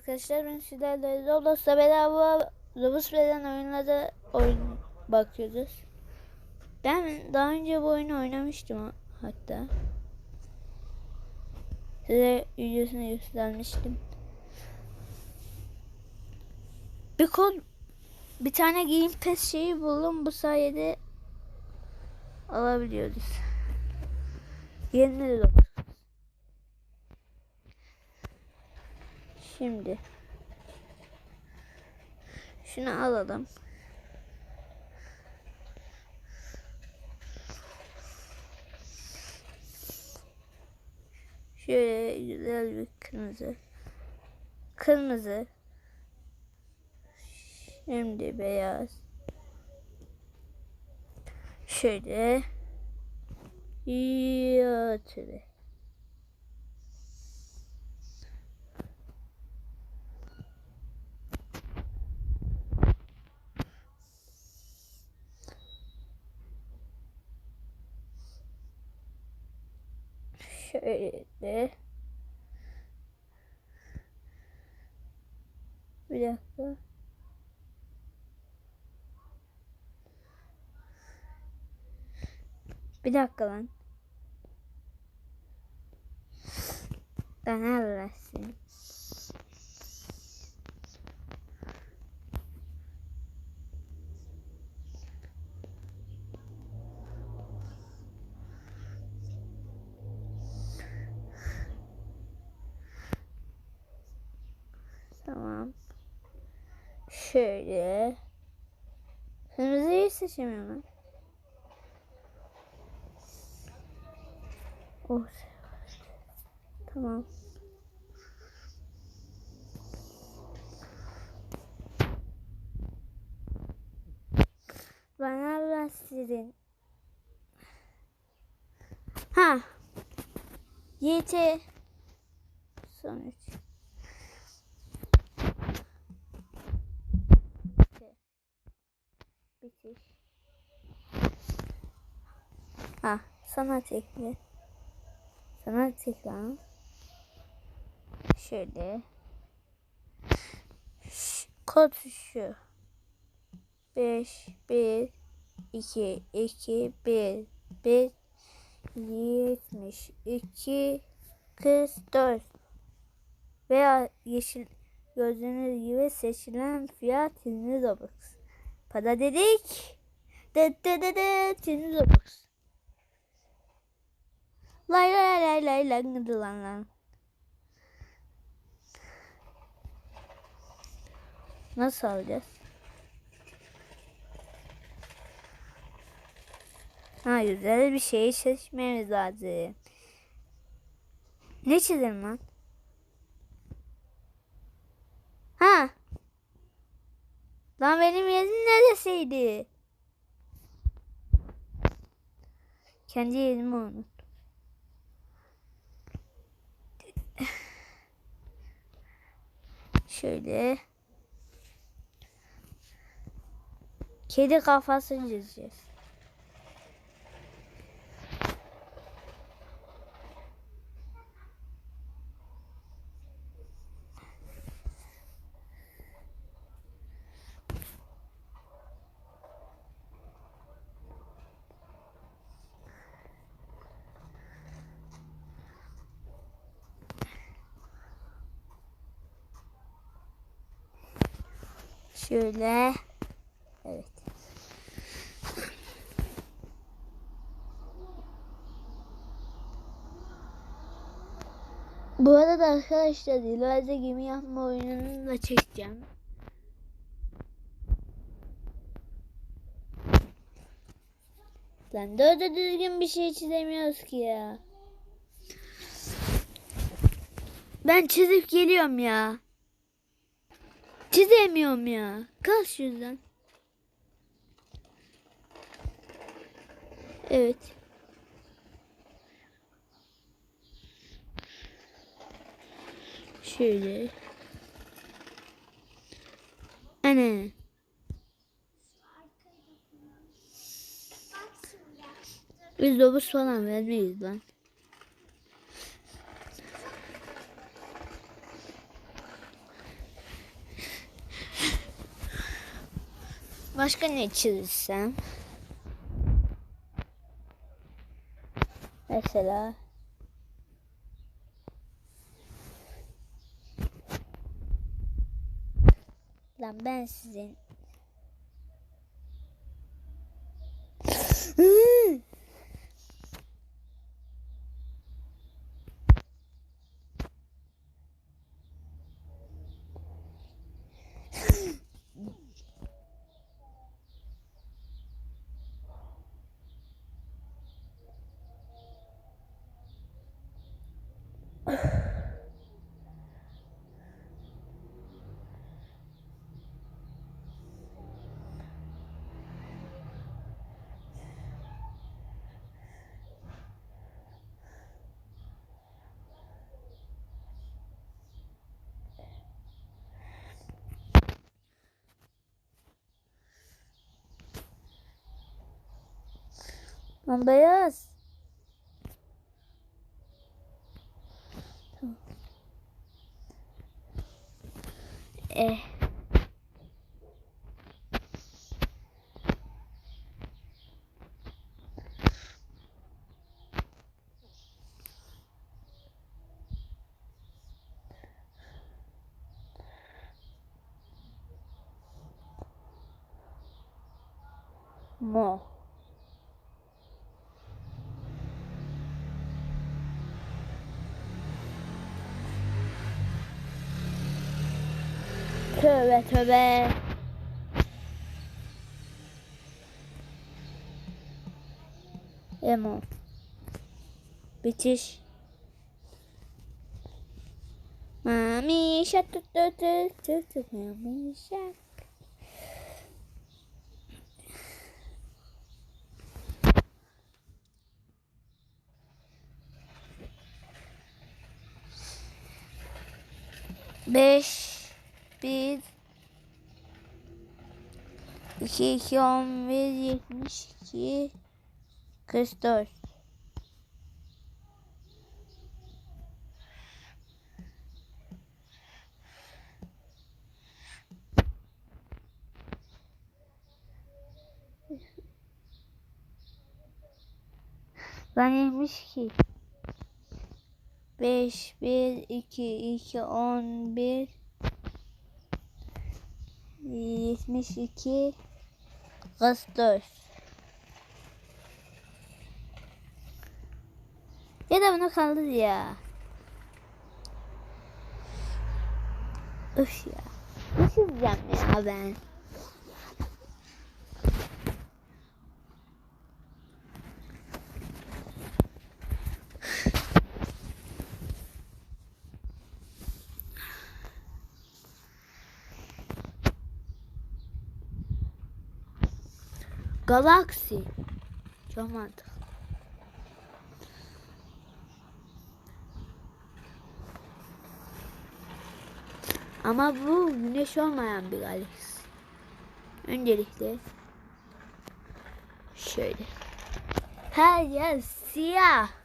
arkadaşlar ben sizlerle Roblox'ta bedava Roblox veren oyunlarda oyun bakıyoruz. Ben daha önce bu oyunu oynamıştım hatta. Size videosunu göstermiştim. Bir kod bir tane Game Pass şeyi buldum bu sayede alabiliyoruz. Yeni Roblox. Şimdi şunu alalım. Şöyle güzel bir kırmızı. Kırmızı. Şimdi beyaz. Şöyle. Yatırı. Şöyle. Bir dakika. Bir dakika lan. Ben neredesin? Tamam. Şöyle. Kırmızıyı seçemiyorum. Oh. Tamam. Bana bahsedin. Ha. YT sonuç. Bitiş. Ha, sanat ekli. Sanat ekranı. Şöyle. Kod şu. 5 1 2 2 1 1 72 44 veya yeşil gördüğünüz gibi seçilen fiyat 20 Robux. Para dedik. Dıt dıt dıt dıt 20 Robux. Lay lay lay lay lay lan lan. Nasıl alacağız? Ha güzel bir şey seçmemiz lazım. Ne çizelim lan? Ha? Lan benim yerim neresiydi? Kendi yerimi unut. Şöyle. Kedi kafasını çizeceğiz. Şöyle. Evet. Bu arada arkadaşlar ileride gemi yapma oyununu da çekeceğim. Lan doğru düzgün bir şey çizemiyoruz ki ya. Ben çizip geliyorum ya. Çizemiyorum ya. Kal şuradan. Evet. Şöyle. Ana. Biz dobuz falan vermeyiz lan. Başka ne çizsem? Mesela Lan ben sizin Lan beyaz. Eh. Mo. Tövbe tövbe. Emo. Bitiş. Mami şak tut tut tut tut tut mami şak. Beş, bir, iki, iki, on bir, yetmiş iki, kırk dört. Ben yetmiş iki. 5, 1, 2, 2, 11, 72, 44. Ya da bunu kaldır ya. Öf ya. Ne çizeceğim ya ben? Galaksi. Çok mantıklı. Ama bu güneş olmayan bir galaksi. Öncelikle şöyle. Her yer siyah.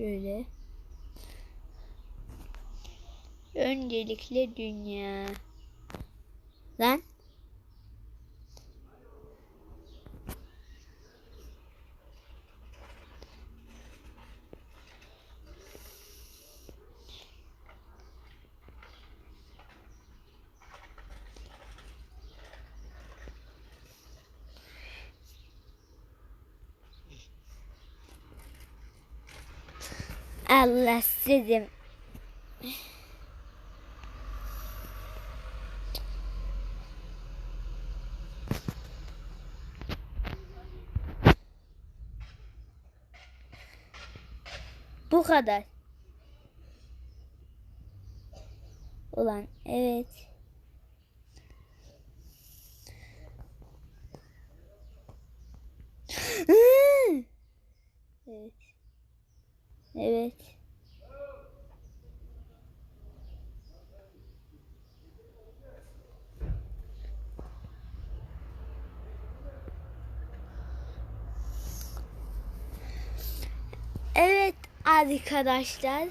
Şöyle. Öncelikle dünya. Lan. Allah sizin. Bu kadar. Ulan evet. Evet. Evet arkadaşlar.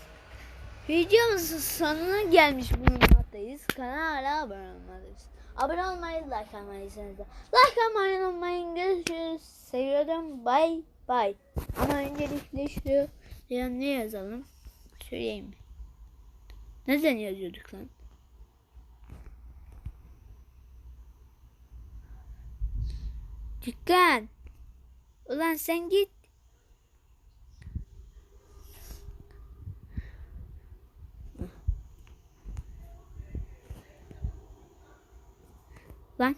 Videomuzun sonuna gelmiş bulunmaktayız. Kanala abone olmalıyız. Abone olmayı, like almayısınız da. Like almayı unutmayın. Görüşürüz. Seviyorum. Bye bye. Ama öncelikle şu ya ne yazalım? Söyleyeyim mi? Neden yazıyorduk lan? Dükkan. Ulan sen git. Lan.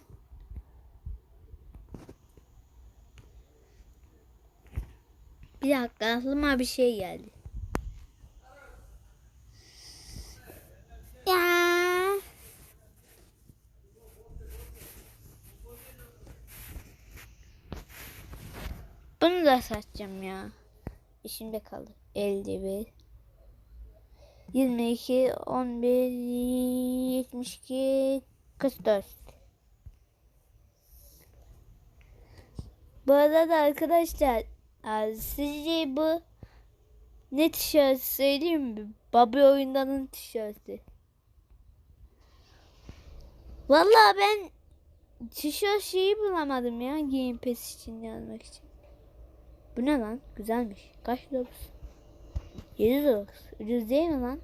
Bir dakika aklıma bir şey geldi. Ya. Bunu da satacağım ya. İşimde kaldı. 51 22 11 72 44 Bu arada arkadaşlar e, sizce bu ne tişört söyleyeyim mi? Bobby oyundanın tişörtü. Vallahi ben tişört şeyi bulamadım ya Game Pass için yazmak için. Bu ne lan? Güzelmiş. Kaç Robux? 7 Robux. Ucuz değil mi lan?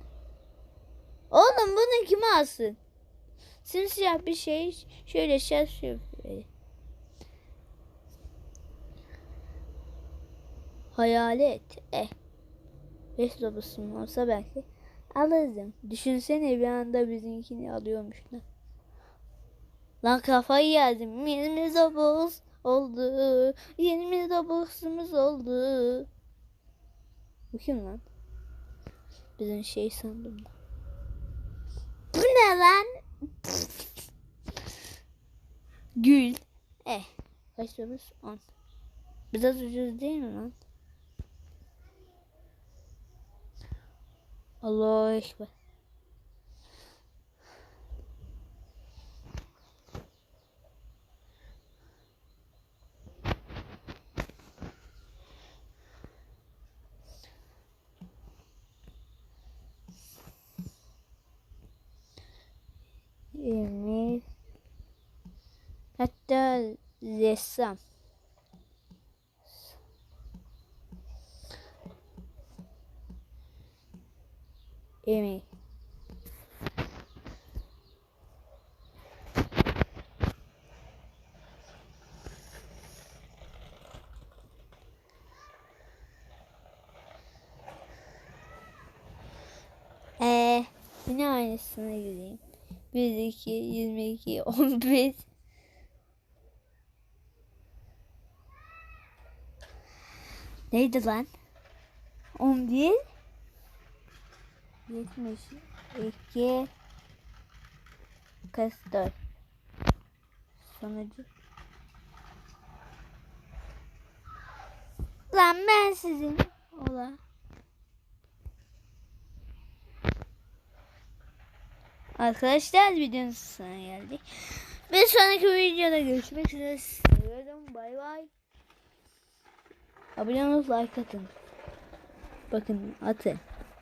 Oğlum bunu kim alsın? Simsiyah bir şey şöyle şef Hayalet. Eh. 5 Robus'um olsa belki alırdım. Düşünsene bir anda bizimkini alıyormuşlar. Lan kafayı yedim. 20 Robux oldu. 20 Robux'umuz oldu. Bu kim lan? Bizim şey sandım. Bu ne lan? Gül. Eh. Kaç Robux? 10. Biraz ucuz değil mi lan? Allahu Ekber. Hatta ressam. Amy. Ee, yine aynısına gireyim. 1, 2, 22, 11. Neydi lan? 11 72 44 Sonucu Lan ben sizin Ola Arkadaşlar videonun sonuna geldik. Bir sonraki videoda görüşmek üzere. Seviyorum. Bay bay. Abone olun, like atın. Bakın atın.